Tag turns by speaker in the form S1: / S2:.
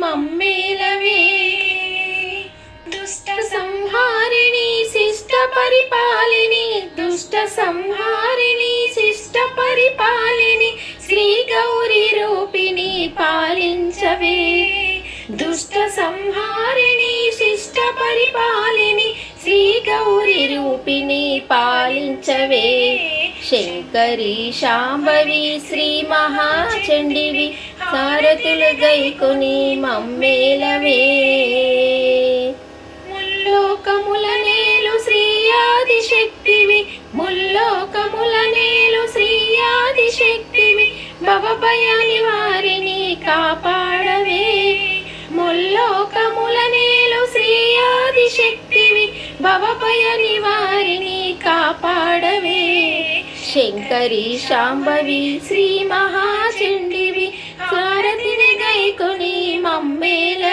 S1: మమ్మేలవే. దుష్ట సంహారిణి శిష్ట పరిపాలిని దుష్ట సంహారిణి శిష్ట పరిపాలిని శ్రీ గౌరి రూపిణి పాలించవే. దుష్ట సంహారిణి శిష్ట పరిపాలిని శ్రీ గౌరి రూపిణి పాలించవే. శంకరి శాంభవి శ్రీ మహాచండివి సారథులు గైకొని మమ్మేలవే. ముల్లోకముల నేలు శ్రీయాది శక్తివి ముల్లోకముల నేలు శ్రీయాది శక్తివి భవభయాని వారిని కాపాడవే. ముల్లోకముల నేలు శ్రీయాది శక్తివి భవభయని వారిని కాపాడవే. శంకరి శాంభవి శ్రీ మహా അമ്പേല